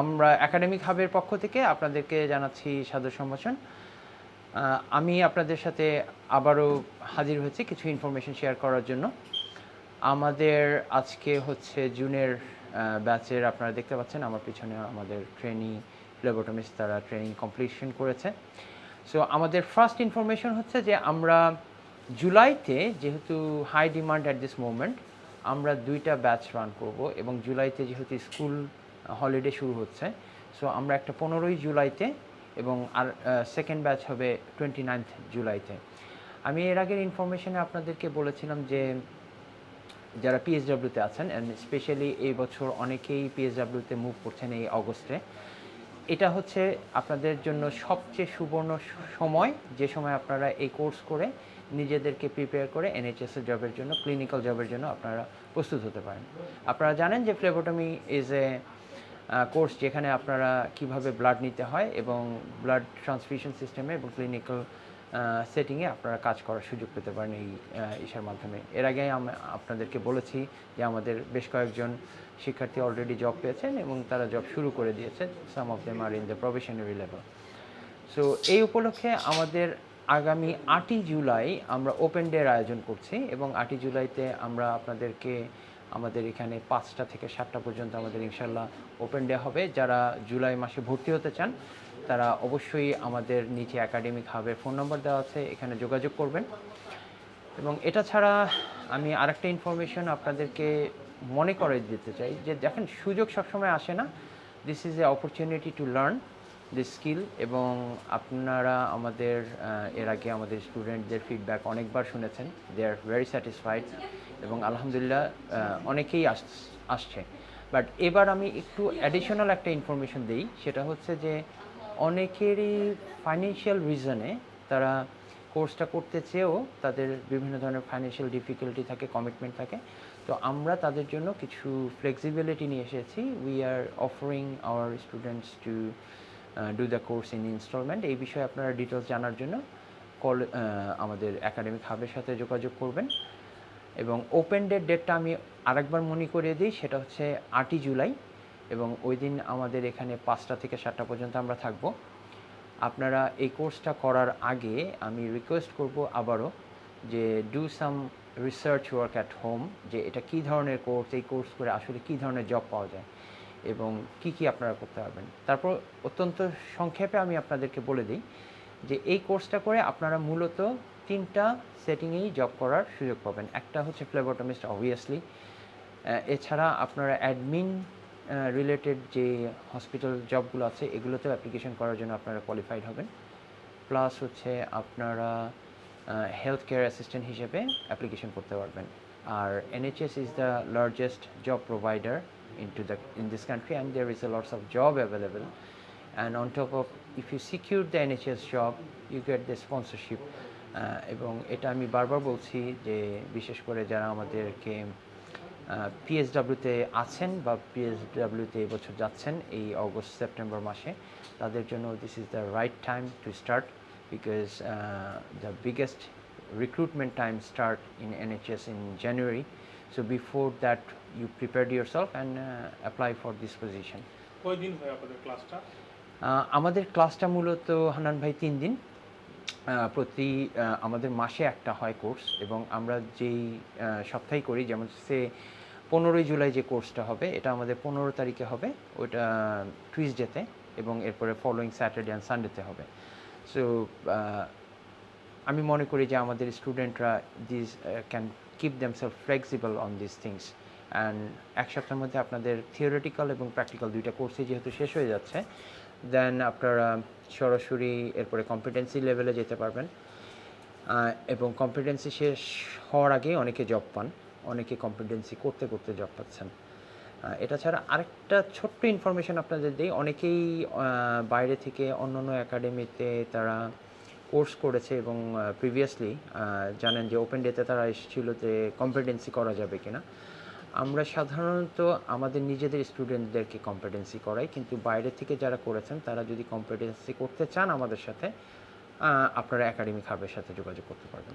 আমরা একাডেমিক হাবের পক্ষ থেকে আপনাদেরকে জানাচ্ছি সাদর সম্ভাষণ। আমি আপনাদের সাথে আবারও হাজির হয়েছি কিছু ইনফরমেশন শেয়ার করার জন্য। আমাদের আজকে হচ্ছে জুনের ব্যাচের আপনারা দেখতে পাচ্ছেন, আমার পিছনে আমাদের ট্রেনিং ল্যাবরেটমিস্ট তারা ট্রেনিং কমপ্লিশন করেছে। সো আমাদের ফার্স্ট ইনফরমেশন হচ্ছে যে আমরা জুলাইতে যেহেতু high demand at this moment আমরা দুইটা ব্যাচ রান করব এবং জুলাইতে যেহেতু স্কুল হলিডে শুরু হচ্ছে। সো আমরা একটা পনেরোই জুলাইতে এবং আর সেকেন্ড ব্যাচ হবে টোয়েন্টি নাইনথ জুলাইতে। আমি এর আগের ইনফরমেশনে আপনাদেরকে বলেছিলাম যে, যারা পিএসডাব্লিউতে আছেন অ্যান্ড স্পেশালি এই বছর অনেকেই পিএসডাব্লিউতে মুভ করছেন এই অগস্টে এটা হচ্ছে আপনাদের জন্য সবচেয়ে সুবর্ণ সময় যে সময় আপনারা এই কোর্স করে নিজেদেরকে প্রিপেয়ার করে এনএইচএস এর জবের জন্য ক্লিনিক্যাল জবের জন্য আপনারা প্রস্তুত হতে পারেন। আপনারা জানেন যে ফ্লেবোটমি ইজ এ কোর্স যেখানে আপনারা কীভাবে ব্লাড নিতে হয় এবং ব্লাড ট্রান্সফিউশন সিস্টেমে এবং ক্লিনিক্যাল সেটিংয়ে আপনারা কাজ করার সুযোগ পেতে পারেন এই ইসের মাধ্যমে। এর আগে আমি আপনাদেরকে বলেছি যে আমাদের বেশ কয়েকজন শিক্ষার্থী অলরেডি জব পেয়েছেন এবং তারা জব শুরু করে দিয়েছে some of them are in the professional level so এই উপলক্ষে আমাদের আগামী আটই জুলাই আমরা ওপেন ডের আয়োজন করছি এবং আটই জুলাইতে আমরা আপনাদেরকে আমাদের এখানে পাঁচটা থেকে সাতটা পর্যন্ত আমাদের ইনশাল্লাহ ওপেন ডে হবে। যারা জুলাই মাসে ভর্তি হতে চান, তারা অবশ্যই আমাদের নিচে একাডেমিক হাবের ফোন নম্বর দেওয়া আছে, এখানে যোগাযোগ করবেন। এবং এটা ছাড়া আমি আরেকটা ইনফরমেশন আপনাদেরকে মনে করে দিতে চাই যে দেখেন, সুযোগ সবসময় আসে না। This is a opportunity to learn this skill এবং আপনারা আমাদের এর আগে আমাদের স্টুডেন্টদের ফিডব্যাক অনেকবার শুনেছেন। দে আর ভেরি স্যাটিসফাইড এবং আলহামদুলিল্লাহ অনেকেই আস, আসছে। বাট এবার আমি একটু অ্যাডিশনাল একটা ইনফরমেশন দিই, সেটা হচ্ছে যে অনেকেরই ফাইন্যান্সিয়াল রিজনে তারা কোর্সটা করতে চেয়েও তাদের বিভিন্ন ধরনের ফাইন্যান্সিয়াল ডিফিকাল্টি থাকে কমিটমেন্ট থাকে। তো আমরা তাদের জন্য কিছু ফ্লেক্সিবিলিটি নিয়ে এসেছি। We are offering our students to do the course in instalment এই বিষয়ে আপনারা ডিটেলস জানার জন্য কল আমাদের একাডেমিক হাবের সাথে যোগাযোগ করবেন। এবং ওপেন ডেট ডেটটা আমি আরেকবার মনে করিয়ে দিই, সেটা হচ্ছে আটই জুলাই এবং ওই দিন আমাদের এখানে পাঁচটা থেকে সাতটা পর্যন্ত আমরা থাকব। আপনারা এই কোর্সটা করার আগে আমি রিকোয়েস্ট করব আবারও যে do some research work at home যে এটা কী ধরনের কোর্স এই কোর্স করে আসলে কী ধরনের জব পাওয়া যায় এবং কি কি আপনারা করতে পারবেন। তারপর অত্যন্ত সংক্ষেপে আমি আপনাদেরকে বলে দিই যে এই কোর্সটা করে আপনারা মূলত তিনটা সেটিংয়েই জব করার সুযোগ পাবেন। একটা হচ্ছে ফ্লেবোটমিস্ট অবভিয়াসলি এছাড়া আপনারা অ্যাডমিন রিলেটেড যে হসপিটাল জবগুলো আছে এগুলোতেও অ্যাপ্লিকেশন করার জন্য আপনারা কোয়ালিফাইড হবেন। প্লাস হচ্ছে আপনারা হেলথ কেয়ার অ্যাসিস্ট্যান্ট হিসেবে অ্যাপ্লিকেশন করতে পারবেন। আর NHS is the largest job provider into the in this country and there is a lots of job available. And on top of if you secure the NHS job you get the sponsorship. Ah, এবং এটা আমি বারবার বলছি যে বিশেষ করে যারা আমাদেরকে পিএসডাব্লিউতে আছেন বা পিএসডাব্লিউতে এবছর যাচ্ছেন এই অগস্ট সেপ্টেম্বর মাসে তাদের জন্য this is the right time to start because the biggest recruitment time start in NHS in January. So before that, you prepared yourself and uh, apply for this position. আমাদের ক্লাসটা মূলত হানান ভাই তিন দিন প্রতি আমাদের মাসে একটা হয় কোর্স এবং আমরা যেই সপ্তাহে করি, যেমন সে পনেরোই জুলাই যে কোর্সটা হবে, এটা আমাদের পনেরো তারিখে হবে ওটা টুইসডেতে এবং এরপরে ফলোয়িং স্যাটারডে অ্যান্ড সানডেতে হবে। সো আমি মনে করি যে আমাদের স্টুডেন্টরা this can keep themselves flexible on this things and এক সপ্তাহের মধ্যে আপনাদের থিওরিটিক্যাল এবং প্র্যাকটিক্যাল দুইটা কোর্সে যেহেতু শেষ হয়ে যাচ্ছে দেন আপনারা সরাসরি এরপরে কম্পিটেন্সি লেভেলে যেতে পারবেন। এবং কম্পিটেন্সি শেষ হওয়ার আগে অনেকে জব পান, অনেকে কম্পিটেন্সি করতে করতে জব পাচ্ছেন। এটা ছাড়া আরেকটা ছোট্ট ইনফরমেশন আপনাদের দিই, অনেকেই বাইরে থেকে অন্য অন্য একাডেমিতে তারা কোর্স করেছে এবং প্রিভিয়াসলি জানেন যে ওপেন ডেতে তারা এসেছিল যে কম্পিটেন্সি করা যাবে কিনা। আমরা সাধারণত আমাদের নিজেদের স্টুডেন্টদেরকে কম্পিটেন্সি করাই, কিন্তু বাইরে থেকে যারা করেছেন, তারা যদি কম্পিটেন্সি করতে চান আমাদের সাথে আপনারা একাডেমিক হাবের সাথে যোগাযোগ করতে পারবেন।